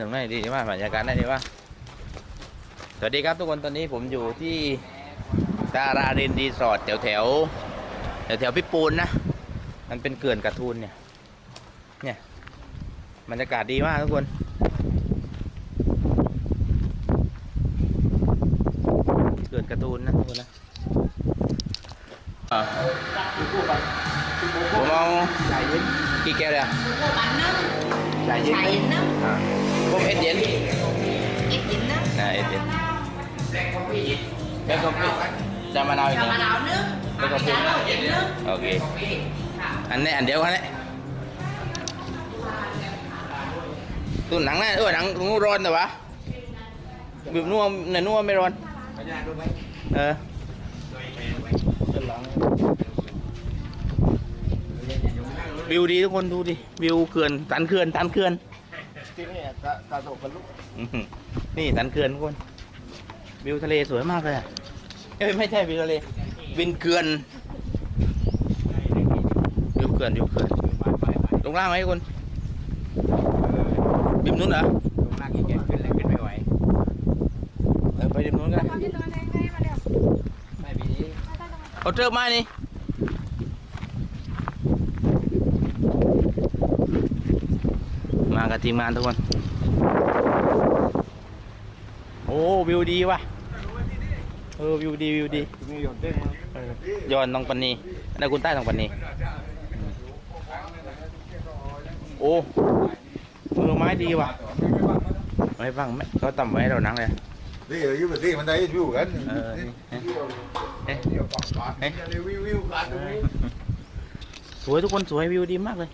ถึงไหนดีว่าบรรยากาศได้ดีว่าสวัสดีครับทุกคนตอนนี้ผมอยู่ที่ดาราเรนรีสอร์ทแถวแถวแถวแถวพิปูนนะ มันเป็นเขื่อนกระทูนเนี่ย เนี่ยบรรยากาศดีมากทุกคนเขื่อนกระทูนนะทุกคนนะอะผมเอากี่แก้วเลยอะ cô bán nấm ใช่ยิน xài nấm อ่าผมเอ็ดเย็น ít dính nấm อ่าเอ็ดเย็นแบงค์คอฟฟี่จะมะนาวอีก cho นะ mà nào nước Cái cà phê. Cá nổi dính nước โอเค อันนี้อันเดียวกันเลยตัวหนังนั่นเออหนังงูร้อนแต่วะบีบนัวในนัวไม่ร้อนเออวิวดีทุกคนดูดิ วิวเขื่อนตันเขื่อนตันเขื่อน ที่นี่ตาตาโตกันลุกอื้อหือ นี่สันเขื่อนทุกคนวิวทะเลสวยมากเลยอะเอ้ยไม่ใช่วิวทะเลวินเขื่อนวิวเขื่อนวิวเขื่อนลงล่างไหมคุณบิมนู้นเหรอลงล่างกี่แกขึ้นเลยขึ้นไม่ไหวเออไปบิมนู้นก็ได้ไม่ปีนี้เอาเจอไม้นี่มากับทีมงานทุกคน โอ้วิวดีว่ะเออวิวดีวิวดีมีหยดเด้งมาย้อนต้องปันนีนายคุณใต้ต้องปันนีโอ้มือไม้ดีว่ะไม่ฟังไหมเขาต่ำไว้ให้เรานั่งเลยนี่ ở dưới bên đây bên đây view gần เออนี่เอ๊ะเอ๊ะเอ๊ะ view view gần สวยทุกคนสวยวิวดีมากเลย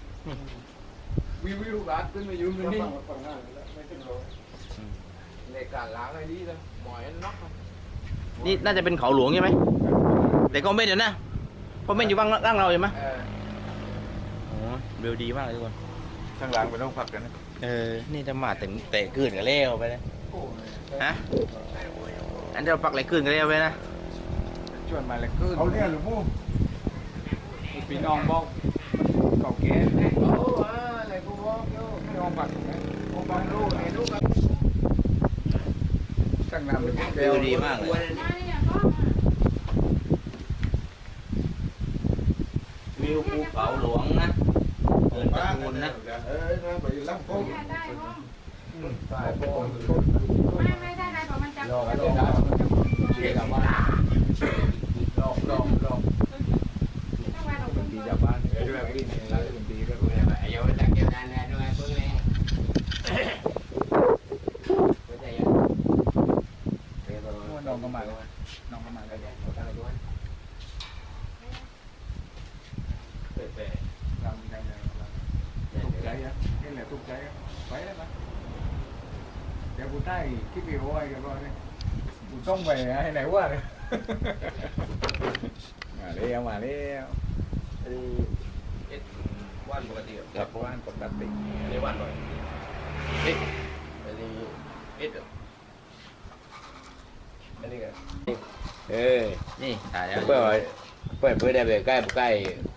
view view gần ขึ้นมาอยู่นี่ ในการล้างไอ้นี่เลยหมอยน็อกนี่น่าจะเป็นเขาหลวงใช่ไหมแต่ก็ไม่เดี๋ยวนะเพราะไม่อยู่บ้างร่างเราใช่ไหมเออโอ้วิวดีมากเลยทุกคนข้างหลังเป็นห้องพักกันนะเออนี่จะมาถึงเตะคืนกันแล้วไปเลยฮะอันเดียวปักไหลคืนกันแล้วไปนะชวนมาเลยขึ้นเอาเนี่ยหรือมู่พี่น้องบอกเก่าแก่โอ้อะไรกูบอกโย่ไม่ลองปักกูบังลูกไอ้ลูก ตั้งนานเป็นวิวดีมากเลยวิวภูเขาหลวงนะเกินตะกูลนะเออนะไปล้างโค้งตายโค้งไม่ไม่ได้ไรเพราะมันจะ รอกันได้เรียกว่าลอกลอกลอก ต้องมาเราเพิ่ง ตี เปิ จาก ด บ้านเออด้วยพี่เนี่ยแล้วเป็นตีด้วยเนี่ยไอ้ยอดจากเก็บนานแล้วด้วยเพิ่งเลยน้องก็มาน้องก็มาแล้วเนี่ยอะไรด้วยเรามีอะไร ทุกใจอะนี่แหละทุกใจอะไปได้ไหมเดี๋ยวกูใต้คิดวิวไว้กันก่อนเลยกูต้องไปิดเพื่อได้ไปใกล้ใกล้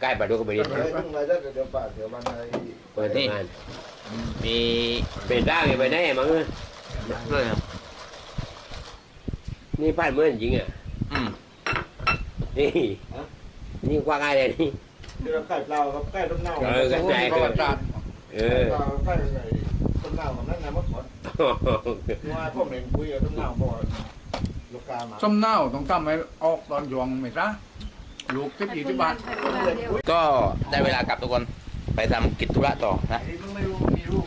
ใกล้ปลาดุกกระเบนเดี๋ยวต้องอะไรได้เดี๋ยวป่าเดี๋ยวมันเปิดงานมีเป็นร่างไปไหนมั้งเลยครับนี่พลาดเมื่อจริงอะนี่นี่กว้างง่ายเลยนี่เดี๋ยวใกล้เปล่าครับใกล้ต้นเน่าเออใกล้ใกล้ประวัติศาสตร์เออใกล้ต้นเน่าของนั่นนะเมื่อก่อนว่าพวกเน่งคุยกับต้นเน่าบ่อยลูกกามาส้มเน่าต้องทำให้ออกตอนยวงไหม่ซะ ลูกสิบยี่สิบบาทก็ได้เวลากลับทุกคนไปทำกิจธุระต่อนะไอ้มึงไม่รู้มีลูก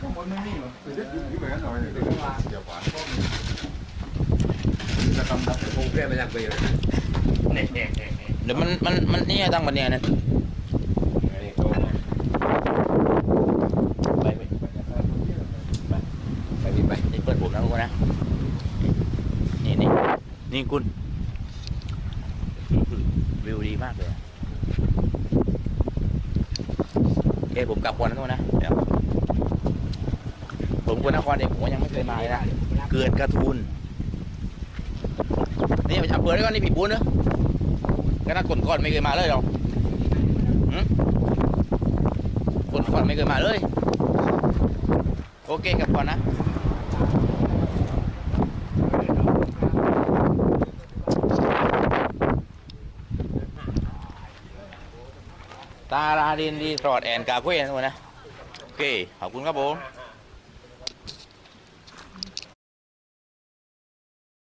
ข้างบนไม่มีเหรอเดี๋ยวอยู่แบบนั้นหน่อยเดี๋ยวเดี๋ยวหวานจะทำแบบคงเพื่อนมาจากไปเลยเดี๋ยวมันมันมันนี่ตั้งวันเนี้ยนะไปไปไปนี่ไปนี่เปิดผมนะทุกคนนะนี่นี่นี่คุณวิว ดีมากเลยอะโอเคผมกลับก่อนนะทุกคนนะเดี๋ยวผมคนนครเองผมก็ยังไม่เคยมาเลยนะเกินกระทูนนี่ไปจับเปิดด้วยกันนี่ผีบุญเนอะก็น่าคนก่อนไม่เคยมาเลยหรอกหืมคนก่อนไม่เคยมาเลย โอ้เคครับก่อนนะ ตาราดินรีสอร์ทแอนด์กาเฟ่นะทุกคนนะ โอเค ขอบคุณครับผม